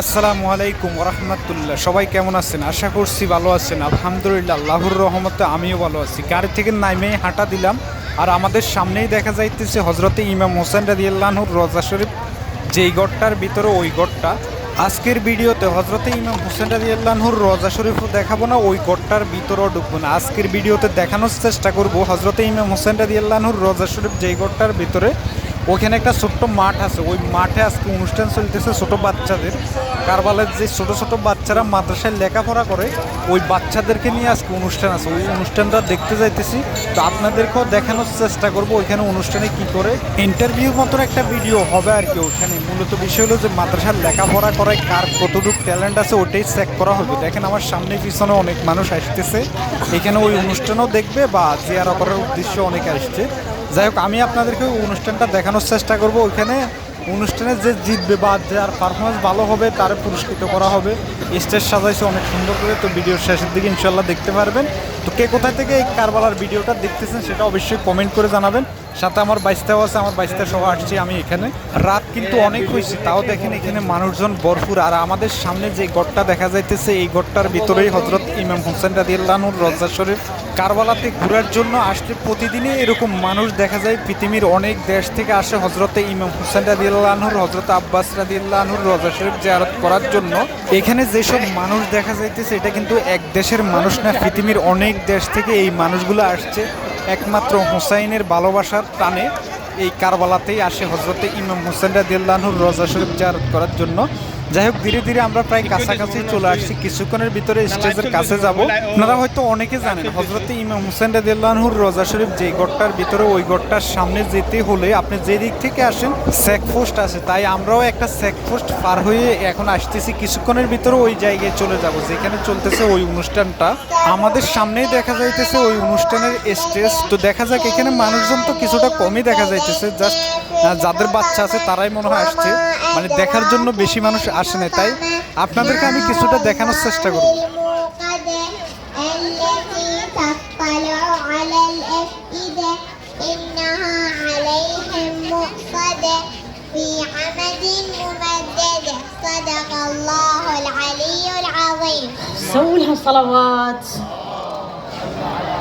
আসসালামু আলাইকুম রহমতুল্লাহ সবাই কেমন আছেন? আশা করছি ভালো আছেন। আলহামদুলিল্লাহ, আল্লাহর রহমতে আমিও ভালো আছি। গাড়ি থেকে নাইমে হাঁটা দিলাম আর আমাদের সামনেই দেখা যাইতেছে হজরতে ইমাম হোসেন রাদিয়াল্লাহুর রজা শরীফ। যেই গড়টার ভিতরে ওই গড়টা। আজকের ভিডিওতে হজরতে ইমাম হোসেন রাদিয়াল্লাহুর রজা শরীফও দেখাবো না, ওই গড়টার ভিতরেও ঢুকবো না। আজকের ভিডিওতে দেখানোর চেষ্টা করব হজরতে ইমাম হোসেন রাদিয়াল্লাহুর রজা শরীফ যেই গড়টার ভিতরে ওখানে একটা ছোট্ট মাঠ আছে। ওই মাঠে আজকে অনুষ্ঠান চলতেছে ছোট বাচ্চাদের। কারবালের যে ছোট ছোট বাচ্চারা মাদ্রাসায় লেখাপড়া করে, ওই বাচ্চাদেরকে নিয়ে আজকে অনুষ্ঠান আছে। ওই অনুষ্ঠানটা দেখতে যাইতেছি। তো আপনাদেরকেও দেখানোর চেষ্টা করব ওইখানে অনুষ্ঠানে কি করে। ইন্টারভিউর মতন একটা ভিডিও হবে আর কি ওখানে মূলত বিষয় হলো যে মাদ্রাসার লেখাপড়া করায় কার কতটুকু ট্যালেন্ট আছে ওটাই চেক করা হবে। দেখেন আমার সামনে পিছনে অনেক মানুষ আসতেছে। এখানে ওই অনুষ্ঠানও দেখবে বা জিয়ারা করার উদ্দেশ্য অনেক আসছে। যাই হোক, আমি আপনাদেরকে অনুষ্ঠানটা দেখানোর চেষ্টা করব। ওইখানে অনুষ্ঠানে যে জিতবে বা যার পারফরমেন্স ভালো হবে, তার পুরস্কৃত করা হবে। স্টেজ সাজাইছে অনেক সুন্দর করে, তো ভিডিওর শেষের দিকে ইনশাল্লাহ দেখতে পারবেন। তো কে কোথায় থেকে এই কারবালার ভিডিওটা দেখতেছেন সেটা অবশ্যই কমেন্ট করে জানাবেন। সাথে আমার বাইশটাও আছে, আমার বাইশটা সহ আসছি আমি এখানে। রাত কিন্তু অনেক হয়েছে, তাও দেখেন এখানে মানুষজন ভরপুর। আর আমাদের সামনে যে গড়টা দেখা যাইতেছে, এই গড়টার ভিতরেই হজরত ইমাম হোসেন রাদিয়াল্লাহুর রজা শরীফ। কারবালাতে ঘোরার জন্য আসলে প্রতিদিনই এরকম মানুষ দেখা যায়। পৃথিবীর অনেক দেশ থেকে আসে হজরতে ইমাম হোসেন রাদিয়াল্লাহুর হজরত আব্বাস রাদিয়াল্লাহুর রজা শরীফ জিয়ারত করার জন্য। এখানে যেসব মানুষ দেখা যাইতেছে, এটা কিন্তু এক দেশের মানুষ না, পৃথিবীর অনেক দেশ থেকে এই মানুষগুলো আসছে। একমাত্র হুসাইনের ভালোবাসার টানে এই কারবালাতেই আসে হজরতে ইমাম হোসেন রাদিয়াল্লাহুর রজা শরীফ জিয়ারত করার জন্য। যাই হোক ধীরে ধীরে আমরা প্রায় কাছাকাছি চলে আসছি। কিছুক্ষণের ভিতরে স্টেজের কাছে যাব। আপনারা হয়তো অনেকে জানেন হজরত ইমাম হোসেন রাদিয়াল্লাহুর রোজা শরীফ যে গড়টার ভিতরে ওই গড়টার সামনে যেতে হলে আপনি যে দিক থেকে আসেন চেকপোস্ট আছে। তাই আমরাও একটা চেকপোস্ট পার হয়ে এখন আসতেছি। কিছুক্ষণের ভিতরে ওই জায়গায় চলে যাব যেখানে চলতেছে ওই অনুষ্ঠানটা। আমাদের সামনেই দেখা যাইতেছে ওই অনুষ্ঠানের স্টেজ তো দেখা যাক এখানে মানুষজন তো কিছুটা কমই দেখা যাইতেছে। জাস্ট যাদের বাচ্চা আছে তারাই মনে হয় আসছে। মানে দেখার জন্য বেশি মানুষ আসে না তাই আপনাদেরকে আমি কিছুটা দেখানোর চেষ্টা করব التي تطلع على الأفئدة إنها عليهم مؤصدة في عمد ممددة صدق الله العلي العظيم سووا لها صلوات سنتي يا درة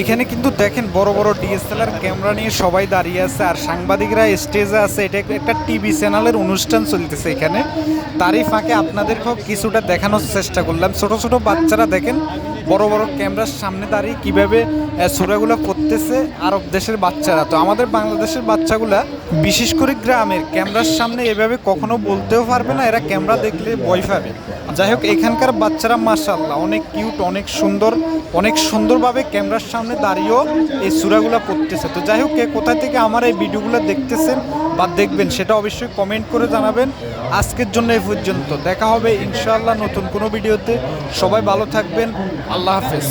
এখানে কিন্তু দেখেন বড় বড় ডিএসএলআর ক্যামেরা নিয়ে সবাই দাঁড়িয়ে আছে আর সাংবাদিকরা স্টেজে আছে। এটা একটা টিভি চ্যানেলের অনুষ্ঠান চলতেছে এখানে। তারই ফাঁকে আপনাদেরকেও কিছুটা দেখানোর চেষ্টা করলাম। ছোট ছোট বাচ্চারা দেখেন বড় বড় ক্যামেরার সামনে দাঁড়িয়ে কীভাবে সুরাগুলো করতেছে আরব দেশের বাচ্চারা। তো আমাদের বাংলাদেশের বাচ্চাগুলা বিশেষ করে গ্রামের ক্যামেরার সামনে এভাবে কখনো বলতেও পারবে না, এরা ক্যামেরা দেখলে ভয় পাবে। যাই হোক, এখানকার বাচ্চারা মাশাল্লাহ অনেক কিউট অনেক সুন্দর, অনেক সুন্দরভাবে ক্যামেরার সামনে দাঁড়িয়েও এই সুরাগুলো পড়তেছে তো যাই হোক, কে কোথা থেকে আমার এই ভিডিওগুলো দেখতেছেন বা দেখবেন সেটা অবশ্যই কমেন্ট করে জানাবেন। আজকের জন্য এই পর্যন্ত। দেখা হবে ইনশাআল্লাহ নতুন কোনো ভিডিওতে। সবাই ভালো থাকবেন। আল্লাহ হাফেজ।